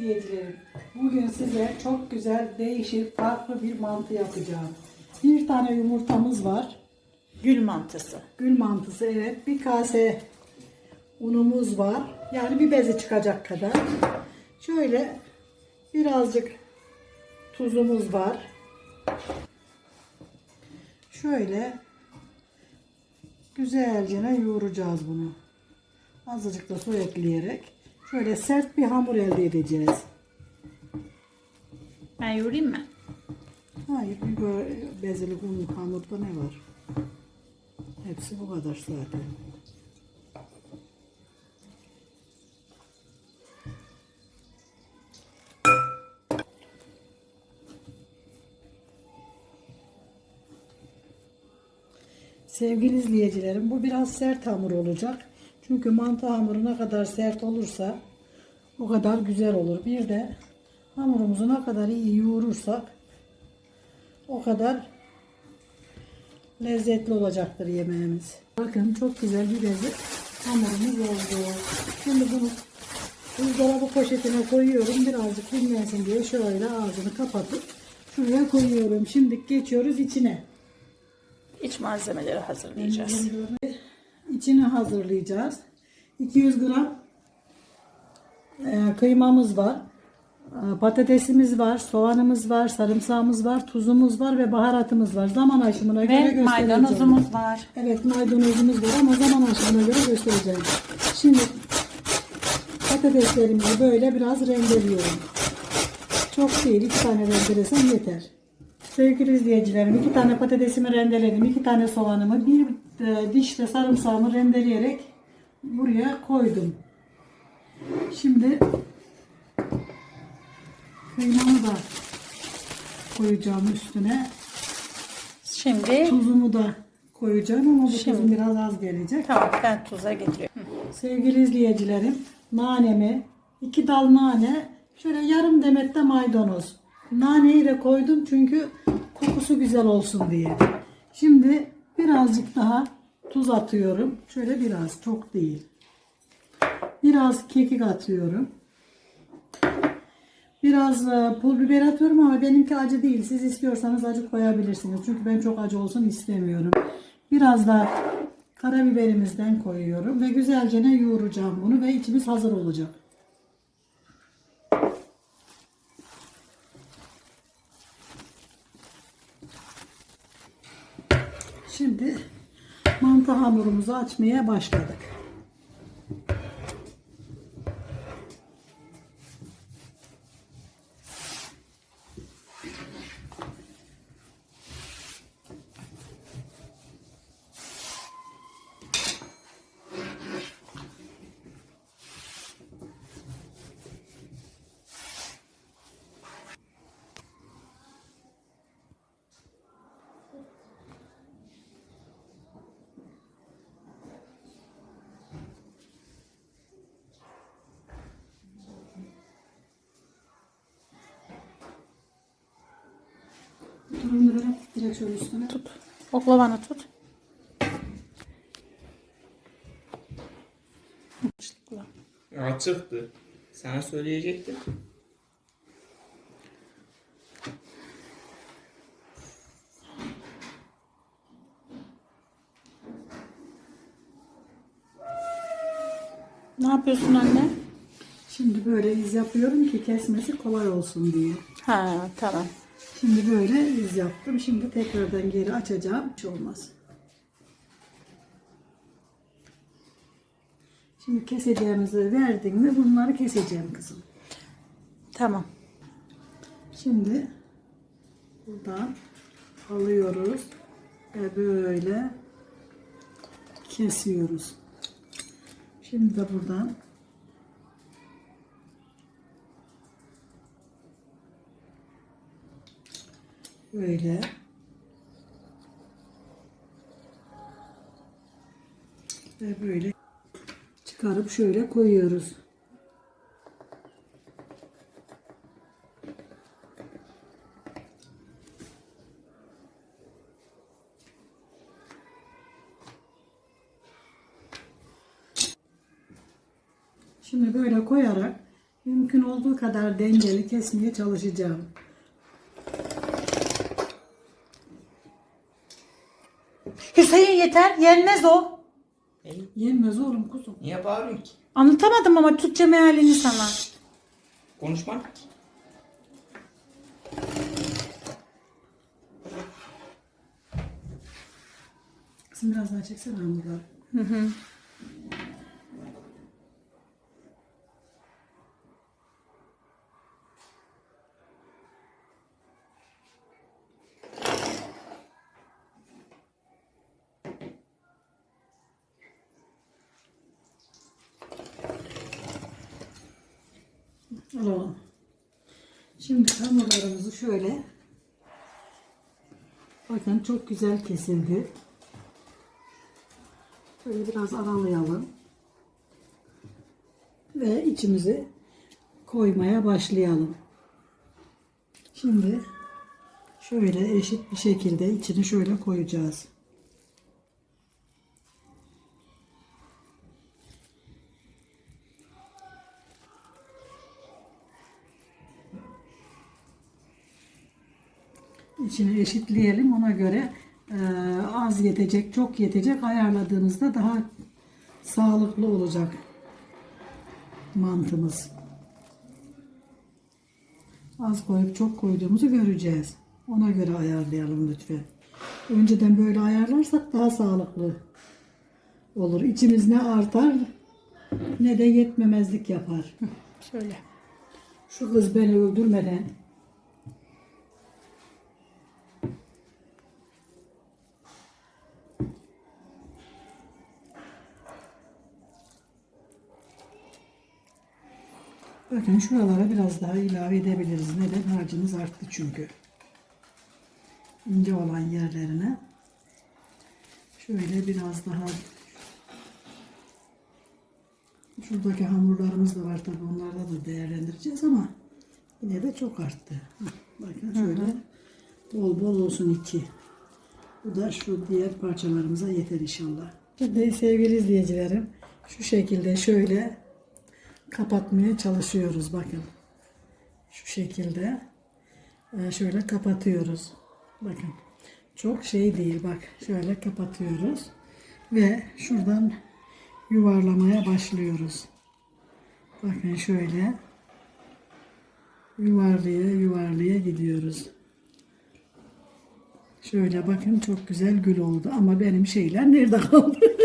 izleyicilerim. Bugün size çok güzel, değişik, farklı bir mantı yapacağım. Bir tane yumurtamız var. Gül mantısı. Gül mantısı evet. Bir kase unumuz var. Yani bir beze çıkacak kadar. Şöyle birazcık tuzumuz var. Şöyle güzelce yoğuracağız bunu. Azıcık da su ekleyerek şöyle sert bir hamur elde edeceğiz. Ben yoğurayım mı? Hayır, bir böyle bezeli un hamurda ne var? Hepsi bu kadar zaten. Sevgili izleyicilerim, bu biraz sert hamur olacak. Çünkü mantı hamuru ne kadar sert olursa o kadar güzel olur. Bir de hamurumuzu ne kadar iyi yoğurursak o kadar lezzetli olacaktır yemeğimiz. Bakın çok güzel bir lezzet hamurumuz oldu. Şimdi bunu buzdolabı poşetine koyuyorum. Birazcık dinlensin diye şöyle ağzını kapatıp şuraya koyuyorum. Şimdi geçiyoruz içine. İç malzemeleri hazırlayacağız. İçini hazırlayacağız. 200 gram e, kıymamız var. E, Patatesimiz var, soğanımız var, sarımsağımız var, tuzumuz var ve baharatımız var. Zaman aşımına göre Ve göstereceğim. maydanozumuz var. Evet maydanozumuz var ama zaman aşımına göre göstereceğim. Şimdi patateslerimizi böyle biraz rendeliyorum. Çok değil iki tane rendelesem yeter. Sevgili izleyicilerim iki tane patatesimi rendeledim. iki tane soğanımı bir e, diş de sarımsağımı rendeleyerek buraya koydum. Şimdi kıymamı da koyacağım üstüne. Şimdi Tuzumu da koyacağım ama bu Şimdi- tuzum biraz az gelecek. tamam ben tuza getiriyorum. Sevgili izleyicilerim, nanemi, iki dal nane, şöyle yarım demet de maydanoz. Naneyi de koydum çünkü kokusu güzel olsun diye. Şimdi birazcık daha tuz atıyorum. Şöyle biraz, çok değil. Biraz kekik atıyorum. Biraz e, pul biber atıyorum ama benimki acı değil. Siz istiyorsanız acı koyabilirsiniz. Çünkü ben çok acı olsun istemiyorum. Biraz da karabiberimizden koyuyorum ve güzelce ne yoğuracağım bunu ve içimiz hazır olacak. Şimdi mantı hamurumuzu açmaya başladık. Durumunu böyle direkt şöyle üstüne tut. Oklavanı tut. Açlıkla. Açıktı. Sana söyleyecektim. Ne yapıyorsun anne? Şimdi böyle iz yapıyorum ki kesmesi kolay olsun diye. Ha tamam. Şimdi böyle iz yaptım. Şimdi tekrardan geri açacağım. Hiç olmaz. Şimdi keseceğimizi verdin mi bunları keseceğim kızım. Tamam. Şimdi buradan alıyoruz ve böyle kesiyoruz. Şimdi de buradan böyle ve böyle çıkarıp şöyle koyuyoruz. Şimdi böyle koyarak Mümkün olduğu kadar dengeli kesmeye çalışacağım. Hüseyin yeter. Yenmez o. Ey, Yenmez oğlum kuzum. niye bağırıyorsun ki? Anlatamadım ama Türkçe mealini sana. Konuşma. Kızım biraz daha çeksene hamurları. Alalım. Şimdi hamurlarımızı şöyle bakın çok güzel kesildi. Böyle biraz aralayalım. Ve içimizi koymaya başlayalım. Şimdi şöyle eşit bir şekilde içini şöyle koyacağız. İçini eşitleyelim ona göre eee, az yetecek, çok yetecek ayarladığınızda daha sağlıklı olacak mantımız. Az koyup çok koyduğumuzu göreceğiz. Ona göre ayarlayalım lütfen. Önceden böyle ayarlarsak daha sağlıklı olur. İçimiz ne artar ne de yetmemezlik yapar. Şöyle. Şu kız beni öldürmeden Bakın şuralara biraz daha ilave edebiliriz. Neden? Harcımız arttı çünkü. İnce olan yerlerine şöyle biraz daha Şuradaki hamurlarımız da var tabi onlarda da değerlendireceğiz ama yine de çok arttı. Bakın şöyle bol bol olsun iki. Bu da şu diğer parçalarımıza yeter inşallah. Şimdi sevgili izleyicilerim şu şekilde şöyle kapatmaya çalışıyoruz bakın. Şu şekilde e, şöyle kapatıyoruz. Bakın çok şey değil bak şöyle kapatıyoruz ve şuradan yuvarlamaya başlıyoruz. Bakın şöyle yuvarlaya yuvarlaya gidiyoruz. Şöyle bakın çok güzel gül oldu ama benim şeyler nerede kaldı?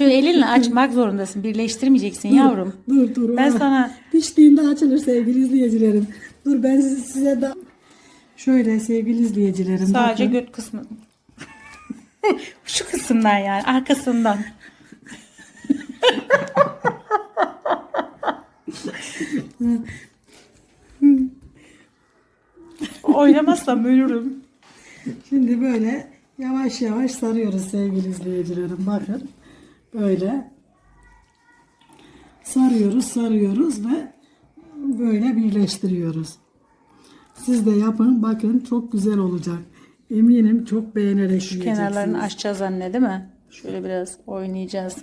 Şöyle elinle açmak zorundasın. Birleştirmeyeceksin yavrum. dur dur. Ben ah. sana- Piştiğinde açılır sevgili izleyicilerim. Dur ben size, size da şöyle sevgili izleyicilerim. Sadece bakın. göt kısmı. Şu kısımdan yani arkasından. Oynamazsam ölürüm. Şimdi böyle yavaş yavaş sarıyoruz sevgili izleyicilerim. Bakın böyle sarıyoruz sarıyoruz ve böyle birleştiriyoruz. Siz de yapın bakın çok güzel olacak. Eminim çok beğenerek Şu kenarlarını açacağız anne değil mi? Şöyle biraz oynayacağız.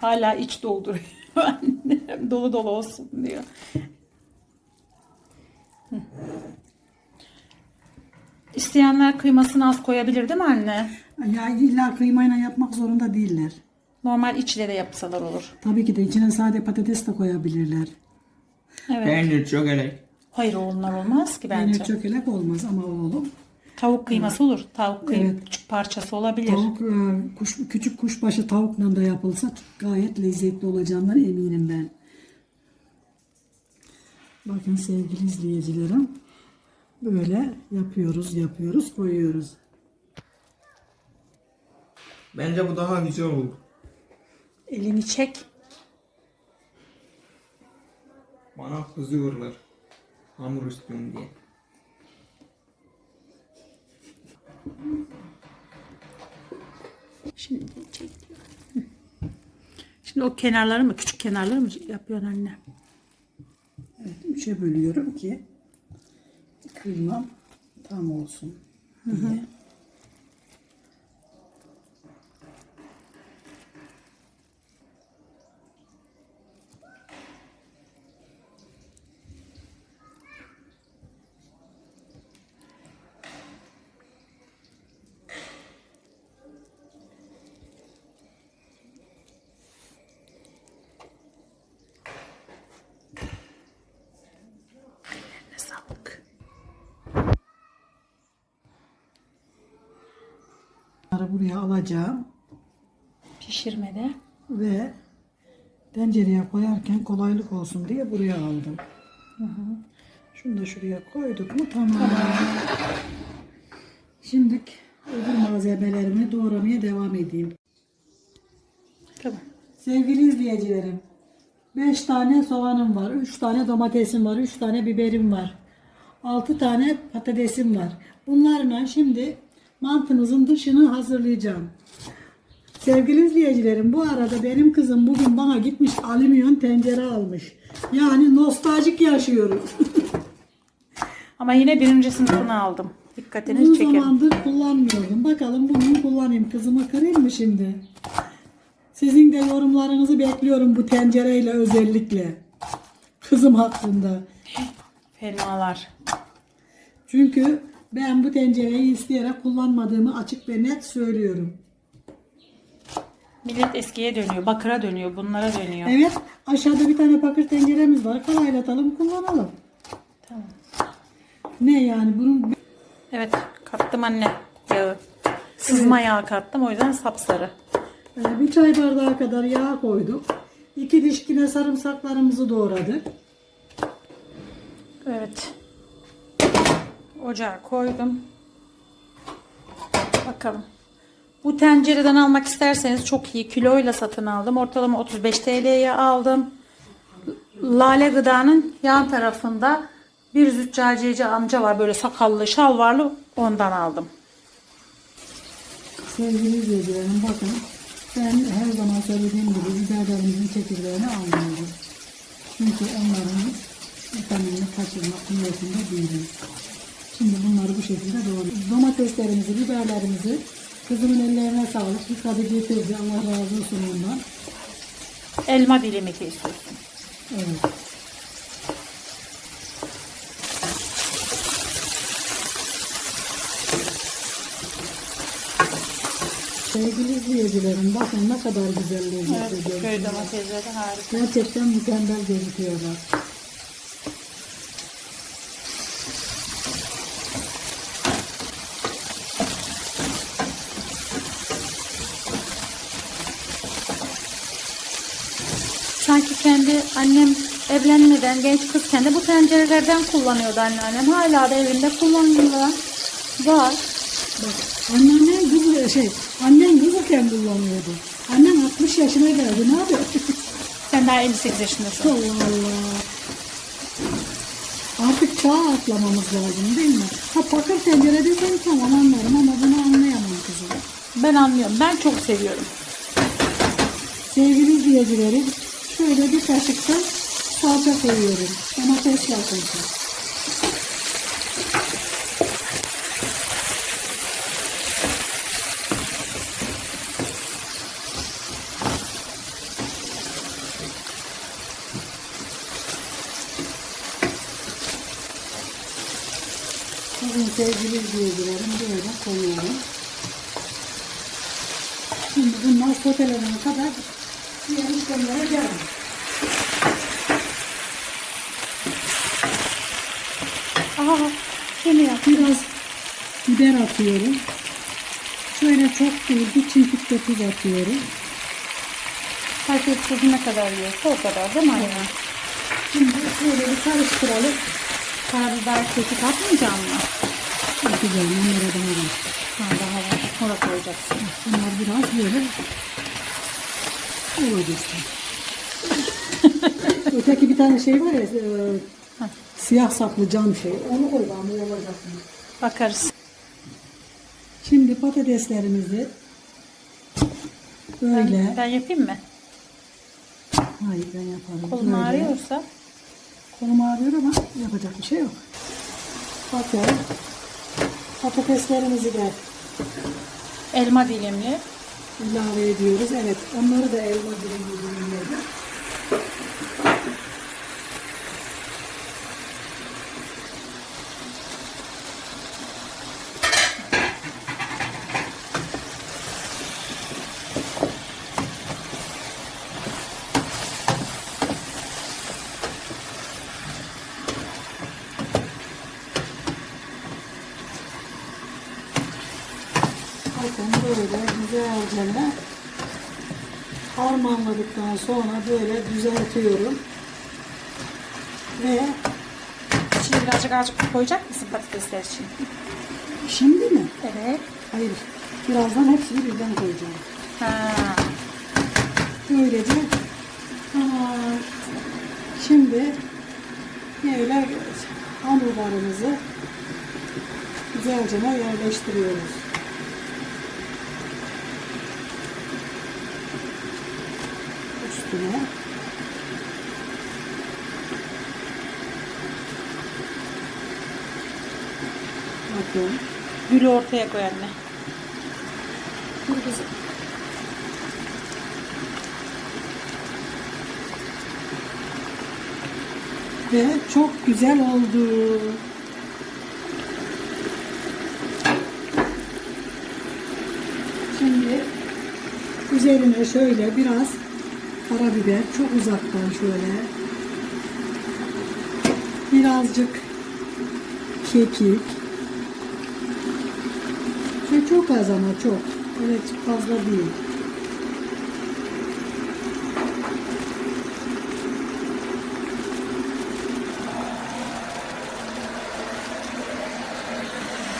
Hala iç dolduruyor annem. dolu dolu olsun diyor. İsteyenler kıymasını az koyabilir değil mi anne? Ya illa kıymayla yapmak zorunda değiller. Normal içle de yapsalar olur. Tabii ki de içine sade patates de koyabilirler. Evet. Peynir çok elek. Hayır onlar olmaz ki bence. Peynir çökelek olmaz ama oğlum. Tavuk kıyması olur. Tavuk kıy- Evet. küçük parçası olabilir. Tavuk, e, kuş, küçük kuşbaşı tavukla da yapılsa gayet lezzetli olacağından eminim ben. Bakın sevgili izleyicilerim. Böyle yapıyoruz, yapıyoruz, koyuyoruz. Bence bu daha güzel oldu. Elini çek. Bana kızıyorlar. Hamur istiyorum diye. Şimdi çek. Şimdi o kenarları mı? Küçük kenarları mı yapıyorsun anne? Evet, üçe bölüyorum ki kıymam tam olsun diye. Bunları buraya alacağım Pişirmede. ve tencereye koyarken kolaylık olsun diye buraya aldım. Şunu da şuraya koyduk mu tamam. Şimdi öbür malzemelerimi doğramaya devam edeyim. Tamam. Sevgili izleyicilerim, 5 tane soğanım var, 3 tane domatesim var, 3 tane biberim var. 6 tane patatesim var. Bunlarla şimdi mantımızın dışını hazırlayacağım. Sevgili izleyicilerim bu arada benim kızım bugün bana gitmiş alüminyum tencere almış. Yani nostaljik yaşıyoruz. Ama yine birinci sınıfını aldım. Uzun Dikkatinizi çekerim. zamandır kullanmıyordum. Bakalım bugün kullanayım. Kızıma kırayım mı şimdi? Sizin de yorumlarınızı bekliyorum bu tencereyle özellikle. Kızım hakkında. Fenalar. Çünkü ben bu tencereyi isteyerek kullanmadığımı açık ve net söylüyorum. Millet eskiye dönüyor. Bakıra dönüyor. Bunlara dönüyor. Evet aşağıda bir tane bakır tenceremiz var. Kalaylatalım kullanalım. Tamam. Ne yani bunun Evet. Kattım anne yağı. Sızma yağı kattım. O yüzden sapsarı. e, bir çay bardağı kadar yağ koyduk. İki diş yine sarımsaklarımızı doğradık. Evet. Ocağa koydum. Bakalım. Bu tencereden almak isterseniz çok iyi. Kiloyla satın aldım. Ortalama 35 TL'ye aldım. Lale Gıda'nın yan tarafında bir züccaciyeci amca var. Böyle sakallı, şalvarlı. Ondan aldım. Sevgili izleyicilerim bakın ben her zaman söylediğim gibi biberlerimizin çekirdeğini almıyorum. Çünkü onların vitaminini kaçırma niyetinde değilim. Şimdi bunları bu şekilde doğruyoruz. Domateslerimizi, biberlerimizi kızımın ellerine sağlık. Yıkadı getirdi. Allah razı olsun ondan. Elma dilimi kesiyorsun. Evet. Sevgili izleyicilerim bakın ne kadar güzel lezzetli Evet, görünüyor. köy domatesleri harika. Gerçekten mükemmel gözüküyorlar. Kendi annem evlenmeden genç kızken de bu tencerelerden kullanıyordu anneannem. Hala da evinde kullanıyorlar. Var. Bak anneannem kız şey annen kızken kullanıyordu. Annem 60 yaşına geldi ne yapıyor? Sen daha 58 yaşındasın. Allah Allah. Artık çağ atlamamız lazım değil mi? Ha pakır tencere desen tamam anlarım ama bunu anlayamam kızım. Ben anlıyorum. Ben çok seviyorum. Sevgili izleyicilerim şöyle bir kaşık salça koyuyorum. Domates salçası. Bugün sevgili izleyicilerim böyle koyuyorum. Şimdi bunlar sotelenene kadar işlemlere devam. Aa, seni yap. Biraz biber atıyorum. Şöyle çok değil, bir çimdik de tuz atıyorum. Herkes tuzu ne kadar yiyorsa o kadar değil mi anne? Şimdi böyle bir karıştıralım. Karabiber kekik atmayacağım mı? Atacağım onlara daha var. Ha, daha var. Sonra koyacaksın. Bunlar biraz böyle olacak. Öteki bir tane şey var ya, e, siyah saplı cam şey. Onu koy bana olacak mı? Bakarız. Şimdi patateslerimizi böyle. Ben yapayım mı? Hayır ben yaparım. Kolun Böyle. ağrıyorsa. Kolum ağrıyor ama yapacak bir şey yok. Bakın patateslerimizi de Elma dilimli. İlave ediyoruz. Evet onları da elma dilimi Bakın böyle güzelce harmanladıktan sonra böyle düzeltiyorum. Ve Şimdi birazcık azıcık koyacak mısın patatesler için? şimdi mi? Evet. Hayır. Birazdan hepsini birden koyacağım. Ha. Böylece tamam. Şimdi böyle hamurlarımızı güzelce yerleştiriyoruz. Üstüne bakın. Gülü ortaya koy anne. Dur kızım. Ve çok güzel oldu. Şimdi üzerine şöyle biraz karabiber çok uzaktan şöyle birazcık kekik şey çok az ama çok. Evet fazla değil.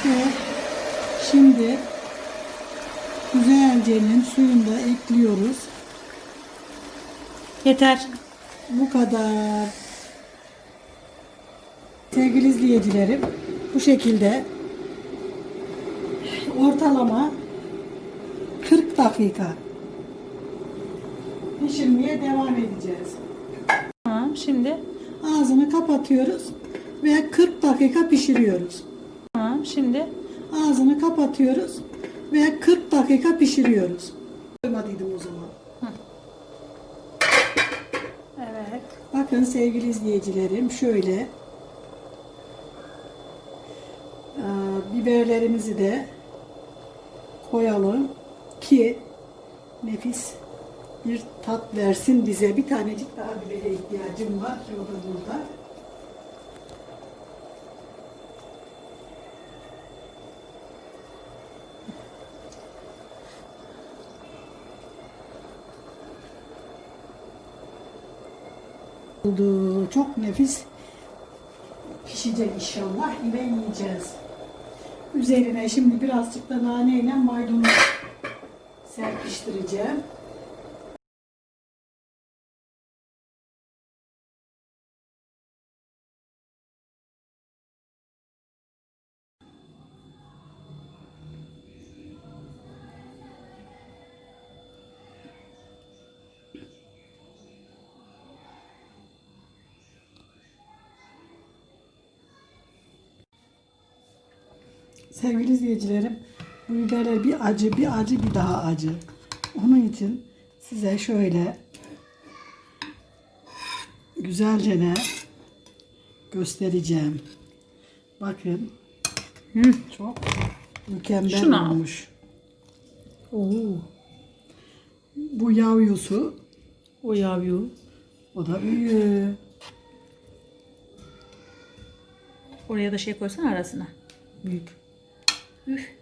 Ve şimdi güzelcenin suyunu da ekliyoruz. Yeter. Bu kadar. Sevgili izleyicilerim, bu şekilde ortalama 40 dakika pişirmeye devam edeceğiz. Tamam şimdi. Ağzını kapatıyoruz ve 40 dakika pişiriyoruz. Tamam şimdi. Ağzını kapatıyoruz ve 40 dakika pişiriyoruz. Koymadıydım o zaman. Evet. Bakın sevgili izleyicilerim şöyle Aa, biberlerimizi de koyalım ki nefis bir tat versin bize. Bir tanecik daha bibere ihtiyacım var. O da burada. Oldu. Çok nefis pişecek inşallah. Yine yiyeceğiz. Üzerine şimdi birazcık da nane ile maydanoz serpiştireceğim. Sevgili izleyicilerim, bu biberler bir acı, bir acı, bir daha acı. Onun için size şöyle güzelce ne göstereceğim. Bakın. Çok mükemmel Şunu al. olmuş. Oo. Bu yavrusu, O yavru. o da büyüğü. Oraya da şey koysan arasına. Büyük. Üf.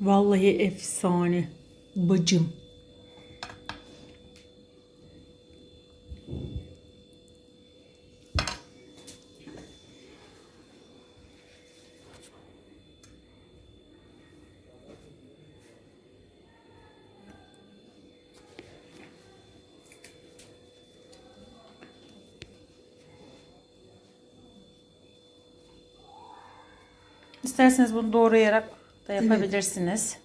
Vallahi efsane. Bacım. İsterseniz bunu doğrayarak da yapabilirsiniz.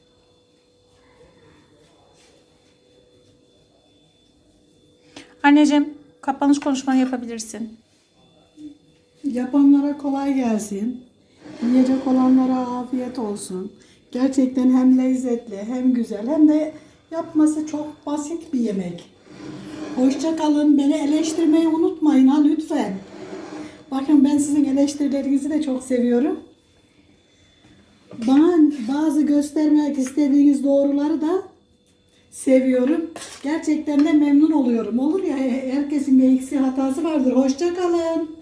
Anneciğim kapanış konuşmanı yapabilirsin. Yapanlara kolay gelsin. Yiyecek olanlara afiyet olsun. Gerçekten hem lezzetli hem güzel hem de yapması çok basit bir yemek. Hoşça kalın. Beni eleştirmeyi unutmayın ha lütfen. Bakın ben sizin eleştirilerinizi de çok seviyorum. Bana bazı göstermek istediğiniz doğruları da seviyorum. Gerçekten de memnun oluyorum. Olur ya herkesin bir eksi hatası vardır. Hoşça kalın.